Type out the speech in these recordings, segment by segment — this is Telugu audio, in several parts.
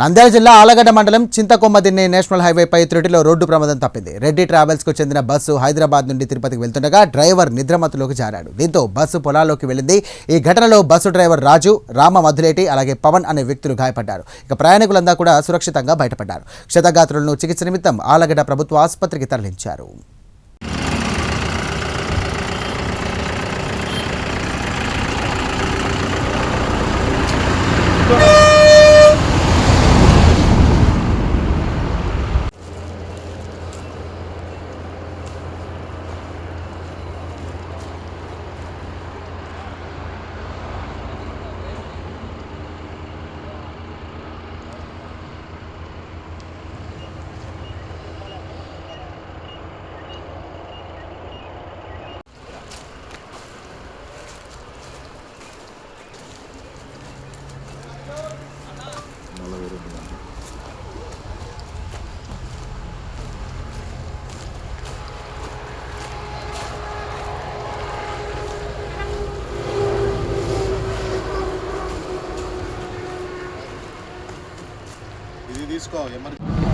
నంద్యాల జిల్లా ఆలగడ్డ మండలం చింతకొమ్మదిన్నె నేషనల్ హైవేపై త్రుటిలో రోడ్డు ప్రమాదం తప్పింది. రెడ్డి ట్రావెల్స్కు చెందిన బస్సు హైదరాబాద్ నుండి తిరుపతికి వెళ్తుండగా డ్రైవర్ నిద్రమత్తులోకి జారాడు. దీంతో బస్సు పొలాల్లోకి వెళ్ళింది. ఈ ఘటనలో బస్సు డ్రైవర్ రాజు రామ మధులేటి అలాగే పవన్ అనే వ్యక్తులు గాయపడ్డారు. ఇక ప్రయాణికులంతా కూడా సురక్షితంగా బయటపడ్డారు. క్షతగాత్రులను చికిత్స నిమిత్తం ఆలగడ్డ ప్రభుత్వ ఆసుపత్రికి తరలించారు. ఇది తీసుకో ఎమర్జెన్సీ.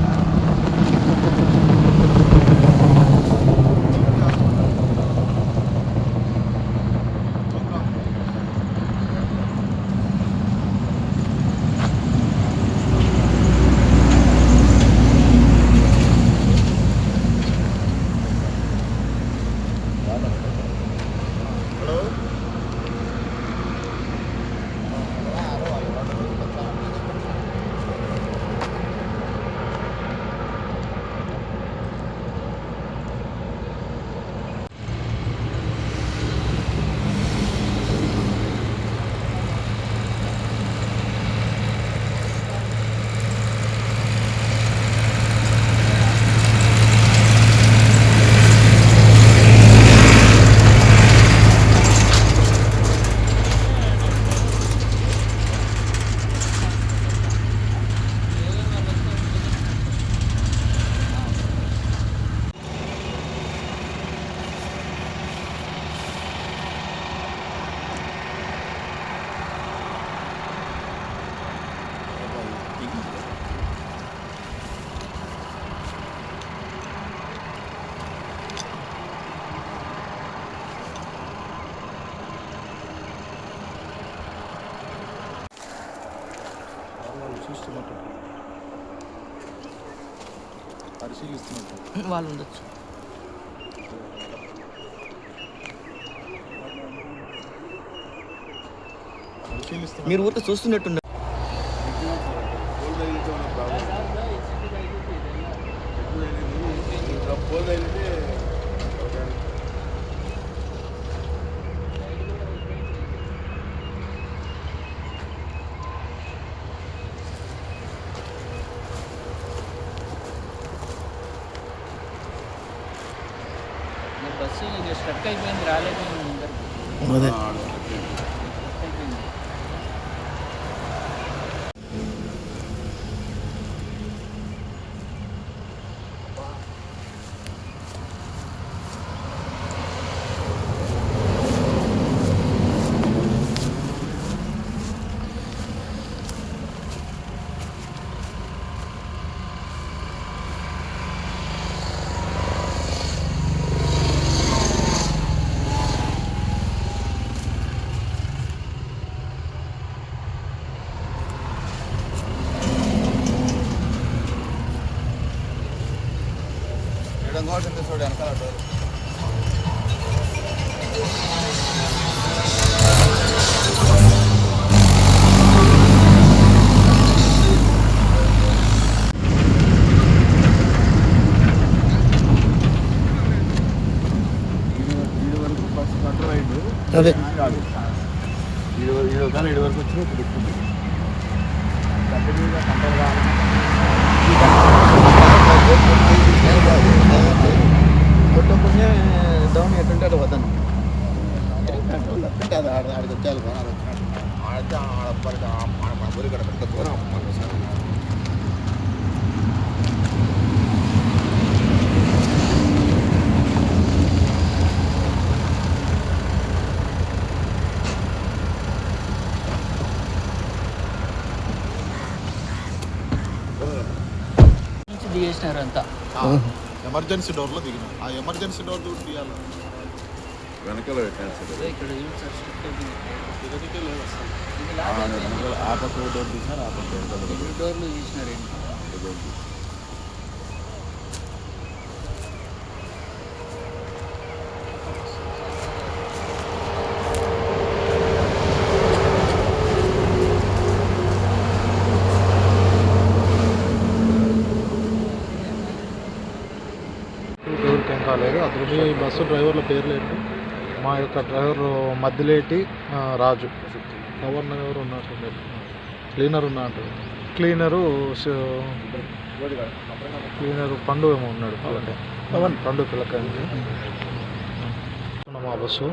చూస్తున్నట్టు. పరిశీలిస్తున్నట్టు. వాళ్ళు ఉండొచ్చు. మీరు ఊరికే చూస్తున్నట్టు బస్సు స్ట్రక్ అయిపోయింది రాలేదు అదే ఆ, ఆడ ఓకే. స్ట్రక్ అయిపోయింది కాబట్టి ఎంత చూడు వెనకాల డోర్ అదే. ఇది కానీ ఇది వరకు వచ్చి ఇప్పుడు ఎమర్జెన్సీ డోర్ మన ఎమర్జెన్సీ డోర్లో దిగిన. ఆ ఎమర్జెన్సీ డోర్ కూడా తీయాలి? వెనకాల పెట్టాను సార్. అదే ఇక్కడ లేదు. ఆ పక్క డోర్ తీసినారు ఆ పక్క డోర్లు తీసినారు ఈ బస్సు డ్రైవర్ల పేర్లు ఏంటి మా యొక్క డ్రైవర్ మద్దిలేటి రాజు. గవర్నర్ ఎవరు ఉన్నట్టు క్లీనర్ ఉన్నట్టు క్లీనరు క్లీనరు పండు ఏమో ఉన్నాడు. పిల్లకాయ పండు. పిల్లకాయ మా బస్సు.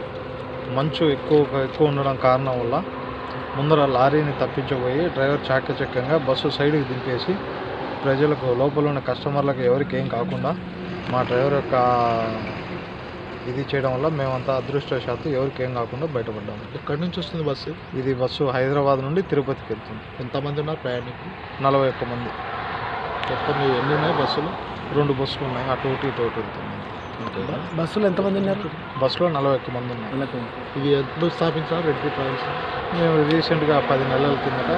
మంచు ఎక్కువ ఎక్కువ ఉండడం కారణం వల్ల ముందర లారీని తప్పించబోయి డ్రైవర్ చాకచక్యంగా బస్సు సైడ్కి దింపేసి ప్రజలకు లోపల ఉన్న కస్టమర్లకు ఎవరికి ఏం కాకుండా మా డ్రైవర్ యొక్క ఇది చేయడం వల్ల మేమంతా అదృష్టవశాత్తు ఎవరికి ఏం కాకుండా బయటపడ్డాము. ఎక్కడి నుంచి వస్తుంది బస్సు? ఇది బస్సు హైదరాబాద్ నుండి తిరుపతికి వెళ్తుంది. ఎంతమంది ఉన్నారు ప్రయాణికులు నలభై ఒక్క మంది. మొత్తం మీ ఎన్ని ఉన్నాయి బస్సులు? రెండు బస్సులు ఉన్నాయి. అటు ఒకటి ఇటు ఒకటి వెళ్తున్నాయి. బస్సులో ఎంతమంది ఉన్నారు? బస్సులో నలభై ఒక్క మంది ఉన్నాయి ఇది ఎప్పుడు స్థాపించారు? రెడ్డి ట్రావెల్స్? మేము రీసెంట్గా పది నెలల కిందట